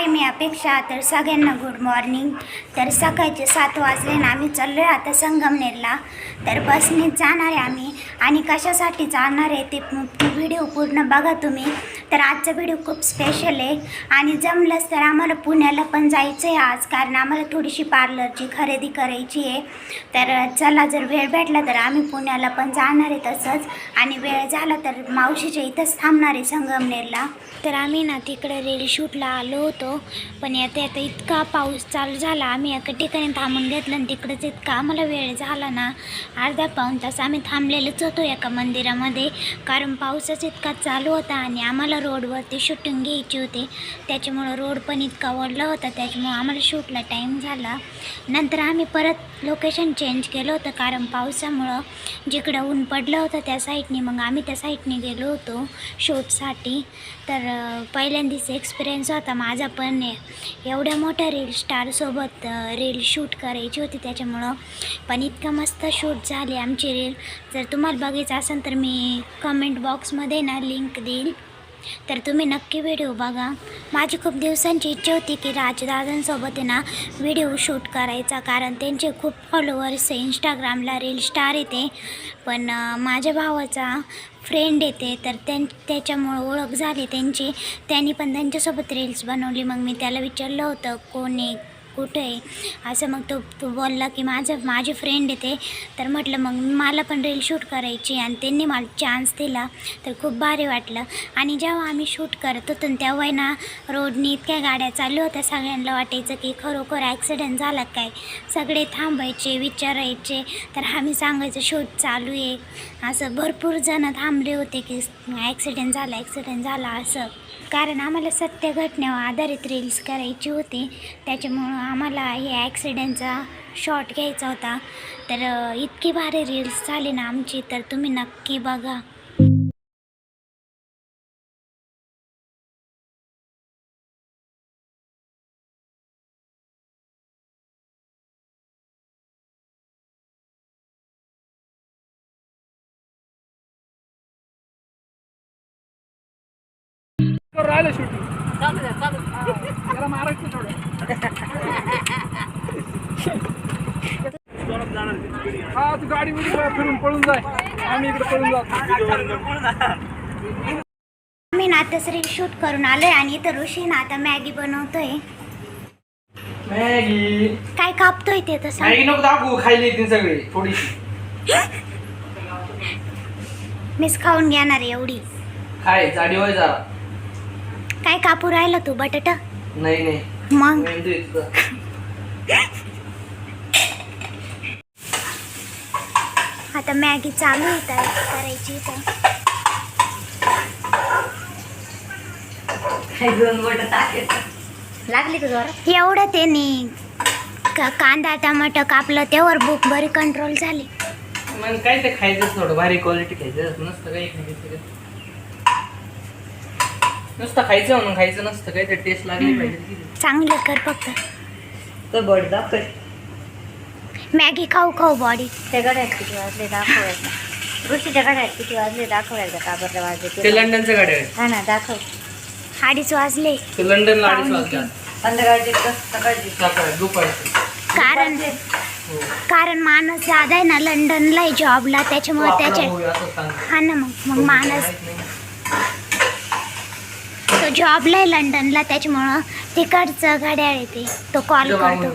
हाय मी अपेक्षा. तर सगळ्यांना गुड मॉर्निंग तर सकाळचे सात वाजले ना आम्ही चाललो आहे आता संगमनेरला. तर बसने जाणार आहे आम्ही. आणि कशासाठी जाणार आहे ते व्हिडिओ पूर्ण बघा तुम्ही. तर आजचा व्हिडिओ खूप स्पेशल आहे. आणि जमलंच तर आम्हाला पुण्याला पण जायचं आहे आज कारण आम्हाला थोडीशी पार्लरची खरेदी करायची आहे. तर चला जर वेळ भेटला तर आम्ही पुण्याला पण जाणार आहे तसंच. आणि वेळ झाला तर मावशीच्या इथंच थांबणार आहे संगमनेरला. तर आम्ही ना तिकडे रील शूटला आलो होतो पण आता आता इतका पाऊस चालू झाला. आम्ही एका ठिकाणी थांबून घेतलं आणि तिकडंच इतका आम्हाला वेळ झाला ना. अर्धा पाऊण तास आम्ही थांबलेलंच होतो एका मंदिरामध्ये कारण पाऊसच इतका चालू होता आणि आम्हाला रोडवरती शूटिंग घ्यायची होती. त्याच्यामुळं रोड पण इतका ओढला होता. त्याच्यामुळं आम्हाला शूटला टाईम झाला. नंतर आम्ही परत लोकेशन चेंज केलं होतं कारण पावसामुळं जिकडं ऊन पडलं होतं त्या साईडने मग आम्ही त्या साईडने गेलो होतो शूटसाठी तर पहिल्यांदाच एक्सपिरियन्स होता माझा पण. एवढ्या मोठ्या रील स्टारसोबत रील शूट करायची होती. त्याच्यामुळं पण इतकं मस्त शूट झाली आमची रील जर तुम्हाला बघायचं असेल तर मी कमेंट बॉक्समध्ये ना लिंक देईल. तर तुम्ही नक्की व्हिडिओ बघा. माझी खूप दिवसांची इच्छा होती की राजदादांसोबत आहे ना व्हिडिओ शूट करायचा. कारण त्यांचे खूप फॉलोअर्स आहे. इंस्टाग्रामला रील स्टार येते पण माझ्या भावाचा फ्रेंड येते तर त्यां त्याच्यामुळं ओळख झाली त्यांची. त्यांनी पण त्यांच्यासोबत रील्स बनवली. मग मी त्याला विचारलं होतं कोण आहे? कुठं आहे? असं मग तो तो बोलला की माझं माझे फ्रेंड येते तर म्हटलं मग मला पण रील शूट करायची आणि त्यांनी मला चान्स दिला. तर खूप भारी वाटलं. आणि जेव्हा आम्ही शूट करत होतो तेव्हा आहे ना रोडनी इतक्या गाड्या चालू होत्या. सगळ्यांना वाटायचं की खरोखर ॲक्सिडेंट झाला काय? सगळे थांबायचे विचारायचे. तर आम्ही सांगायचं शूट चालू आहे. असं भरपूर जणं थांबले होते की ॲक्सिडेंट झाला ॲक्सिडेंट झाला असं. कारण आम्हाला सत्य घटनेवर आधारित रील्स करायची होती. त्याच्यामुळं आम्हाला हे ॲक्सिडेंटचा शॉट घ्यायचा होता. तर इतकी भारी रील्स झाली ना आमची तर तुम्ही नक्की बघा. राहिलं शूटिंग त्याला मारायचं थोडं. हा तू गाडी बिडी फिरून पळून जाय. आम्ही इकडे पळून जातो आम्ही ना आता रील शूट करून आलोय आणि इथं ऋषी ना आता मॅगी बनवतोय. मॅगी. काय कापतोय ते तर सांग मॅगी नको दाखवू खायला येतील सगळे थोडीशी. मीच खाऊन घेणार एवढी. खाय जाडी होय जरा. काय कापू राहिला तू बटाटा? नाही नाही. मग? मेंदू आहे तुझा. आता मॅगी चालू आहे तर करायची तर लागली का जोरात? एवढं त्याने का- कांदा टमाटर कापलं त्यावर भूक बरी कंट्रोल झाली. मग काय ते खायचं थोडं भारी क्वालिटी खायचं नसतं काही खायचं. नुसतं खायचं म्हणून खायचं नसतं काही ते टेस्ट लागली पाहिजे चांगलं कर फक्त. तर बड दाखव. मॅगी खाऊ खाऊ बॉडी. त्या गड्यात किती वाजले दाखव एकदा ऋषीच्या गड्यात किती वाजले दाखव एकदा काबरला वाजले ते ते लंडनचं गाडी आहे हा ना दाखव. अडीच वाजले. ते लंडनला अडीच पाहुणे वाजता संध्याकाळचे का सकाळचे. सकाळी दुपारचं. कारण हो. कारण माणूस दादा आहे ना लंडनला आहे जॉबला त्याच्यामुळे आपला त्याच्या भाऊ आहे असं सांगतो. हा ना मग मग माणूस माहीत नाही. जॉबला आहे लंडनला त्याच्यामुळं तिकडचं घड्याळ येते तो. कॉल करतो.